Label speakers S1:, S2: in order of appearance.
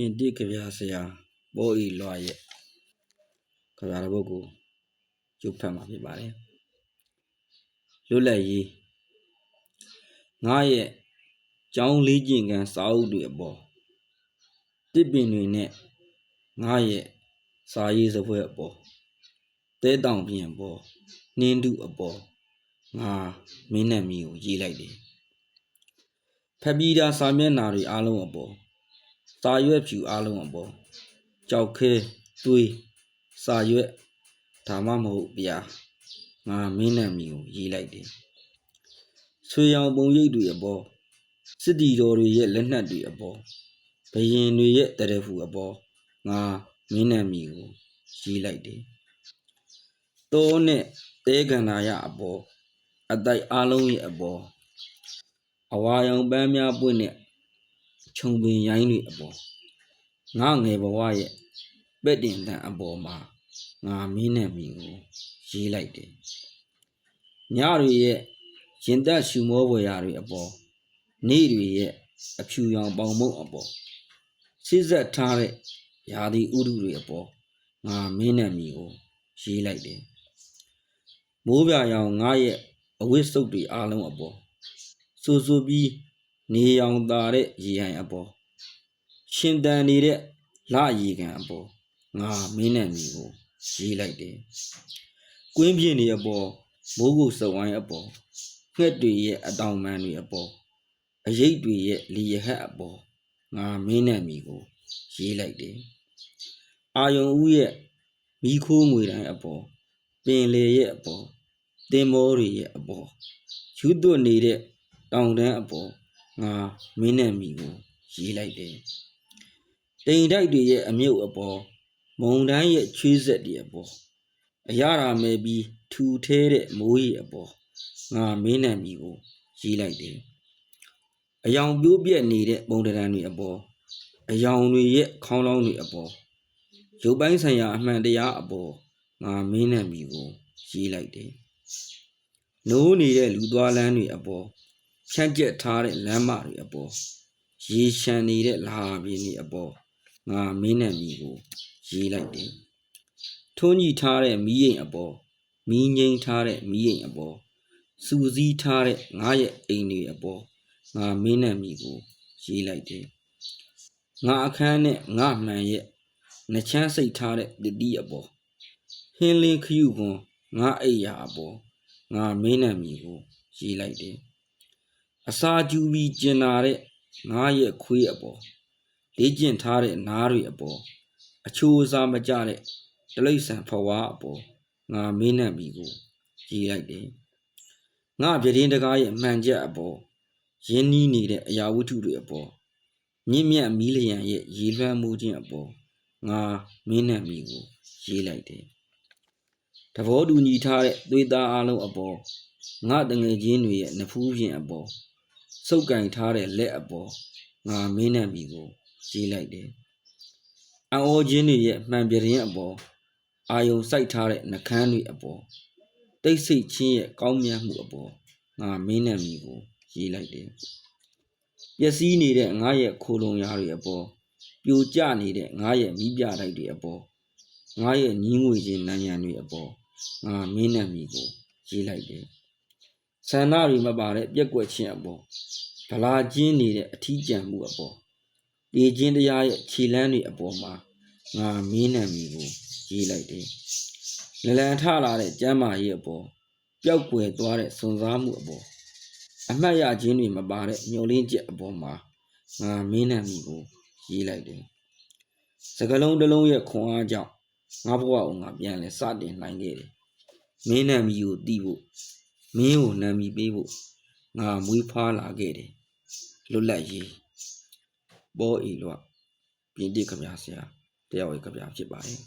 S1: ပြင်တိကြပြဆရာပေါ်ဤလွားရဲ့ကြပြတဲ့ပုဂ္ဂိုလ်ရုပ်ဖတ်မှာဖြစ်ပါတယ်လွတ်လပ်ရေးငါရဲ့ကျောင်းလေးကျင်ကန်စာအုပ်တွေအပေါ်တစ်ပင်တွေနဲ့ငါရဲ့စာရေးစပွဲအပေါ်တဲတောင်ပြင်အပေါ်နှင်းတုအပေါ်ငါမင်းနဲ့မီကိုရေးလိုက်တယ်ဖက်ပြီးသားစာမျက်နှာတွေအားလုံးအပေါ် စာရွက်ဖြူအားလုံးအပေါ်ကြောက်ခဲတွေးစာရွက်ဒါမှမဟုတ်ဗျာငါမင်းနဲ့မီကိုရေးလိုက်တယ်ဆွေရောင်ပုံရိပ်တွေအပေါ်စစ်တီတော်တွေရဲ့လက်နက်တွေအပေါ်ဘရင်တွေရဲ့တရဖူအပေါ်ငါမင်းနဲ့မီကိုရေးလိုက်တယ်တောနဲ့တဲကန္နာရအပေါ်အတိုက်အားလုံးရဲ့အပေါ်အဝါရောင်ပန်းများပွင့်တဲ့ ခြုံပင်ရိုင်းတွေအပေါ်ငါငယ်ဘဝရဲ့ပဲ့တင်တန်အပေါ်မှာငါမင်းနဲ့မီကိုရေးလိုက်တယ်ညတွေရဲ့ရင်သက်ရှူမောဝယ်ရာတွေအပေါ်နေ့တွေရဲ့အဖြူရောင်ပေါင်မုံအပေါ်စိစက်ထားတဲ့ယာဒီဥဒုတွေအပေါ်ငါမင်းနဲ့မီကိုရေးလိုက်တယ်မိုးပြရောင်ငါရဲ့အဝိစုပ်တွေအားလုံးအပေါ်စူစူပြီး နေရောင်သာတဲ့ရေဟန်အပေါ်ရှင်တန်နေတဲ့လရေကန်အပေါ်ငါမင်းနဲ့မီကိုရေးလိုက်တယ်ကွင်းပြင်းတွေအပေါ်မိုးကုစဝိုင်းအပေါ်ငှက်တွေရဲ့အတောင်ပန်းတွေအပေါ်အရိပ်တွေရဲ့လီရဟတ်အပေါ်ငါမင်းနဲ့မီကိုရေးလိုက်တယ်အာယုံဦးရဲ့မိခိုးငွေတိုင်းအပေါ်ပင်လေရဲ့အပေါ်တင်မောတွေရဲ့အပေါ်ယူသွတ်နေတဲ့တောင်တန်းအပေါ် ငါမင်းနဲ့မီကိုရေးလိုက်တယ်တိမ်တိုက်တွေရဲ့အမြုပ်အပေါ်မုံတန်းရဲ့ချွေးဆက်တွေအပေါ်အရာရာမဲ့ပြီးထူထဲတဲ့မိုးရီအပေါ်ငါမင်းနဲ့မီကိုရေးလိုက်တယ်အယောင်ပြိုးပြက်နေတဲ့ပုံတရံတွေအပေါ်အယောင်တွေရဲ့ခေါင်းလောင်းတွေအပေါ်ရုပ်ပိုင်းဆိုင်ရာအမှန်တရားအပေါ်ငါမင်းနဲ့မီကိုရေးလိုက်တယ်နိုးနေတဲ့လူသွားလမ်းတွေအပေါ် ဖြန့်ကျက်ထားတဲ့လမ်းမတွေအပေါ်ရေရှမ်းနေတဲ့လာပြင်းတွေအပေါ်ငါမင်းနဲ့မီကိုရေးလိုက်တယ်ထုံးကြီးထားတဲ့မီးရင်အပေါ်မီးငိမ့်ထားတဲ့မီးရင်အပေါ်စူစည်းထားတဲ့ငါရဲ့အိမ်တွေအပေါ်ငါမင်းနဲ့မီကိုရေးလိုက်တယ်ငါအခန်းနဲ့ငါမှန်ရဲ့နှချမ်းစိတ်ထားတဲ့တတိအပေါ်ဟင်းလင်းခယူကွန်ငါအိယာအပေါ်ငါမင်းနဲ့မီကိုရေးလိုက်တယ် အစာကျူပြီးကျင်လာတဲ့ငါရဲ့ခွေးအပေါ်လေ့ကျင့်ထားတဲ့နားတွေအပေါ်အချိုးအစားမကြတဲ့တလိษံဖဝါအပေါ်ငါမင်းနဲ့မီကိုရေးလိုက်တယ်ငါပြတင်းတကားရဲ့မှန်ချက်အပေါ်ရင်းနှီးနေတဲ့အရာဝတ္ထုတွေအပေါ်မြင့်မြတ်မီးလျံရဲ့ရေလွှမ်းမှုခြင်းအပေါ်ငါမင်းနဲ့မီကိုရေးလိုက်တယ်တဘောတူညီထားတဲ့သွေးသားအလုံးအပေါ်ငါတငယ်ချင်းတွေရဲ့နဖူးပြင်အပေါ် စုပ်ကင်ထားတဲ့လက်အပေါ်ငါမင်းနဲ့မီကိုရေးလိုက်တယ်အံ့ဩခြင်းတွေရဲ့မှန်ပြရင်အပေါ်အာယုံစိုက်ထားတဲ့နှကန်းတွေအပေါ်တိတ်ဆိတ်ချင်းရဲ့ကောင်းမြတ်မှုအပေါ်ငါမင်းနဲ့မီကိုရေးလိုက်တယ်ပျက်စီးနေတဲ့ငါရဲ့ခိုလုံရာတွေအပေါ်ပြိုကျနေတဲ့ငါရဲ့မိပြတိုက်တွေအပေါ်ငါရဲ့ညီးငွေခြင်းနံရံတွေအပေါ်ငါမင်းနဲ့မီကိုရေးလိုက်တယ် ဆန္ဒတွေမပါတဲ့ပြက်ကွက်ခြင်းအပေါ်ဗလာကျင်းနေတဲ့အထီးကျန်မှုအပေါ်တေခြင်းတရားရဲ့ခြေလမ်းတွေအပေါ်မှာငါမင်းနဲ့မီကိုရေးလိုက်တယ်လလန်ထလာတဲ့ကျမ်းမာရေးအပေါ်ပျောက်ကွယ်သွားတဲ့စွန်စားမှုအပေါ်အမှတ်ရခြင်းတွေမပါတဲ့ညှို့လင်းချက်အပေါ်မှာငါမင်းနဲ့မိကိုရေးလိုက်တယ်စကလုံးတစ်လုံးရဲ့ခွန်အားကြောင့်ငါဘဝကိုငါပြန်လဲစတင်နိုင်ခဲ့တယ်မင်းနဲ့မိကိုတီးဖို့ မင်းကိုနာမည်ပေးဖို့ငါမွေးဖွားလာခဲ့တယ်လွတ်လပ်ရေးပေါ်ဤလွတ်ပြင်တိခမဆရာတရားဝေခမဖြစ်ပါတယ်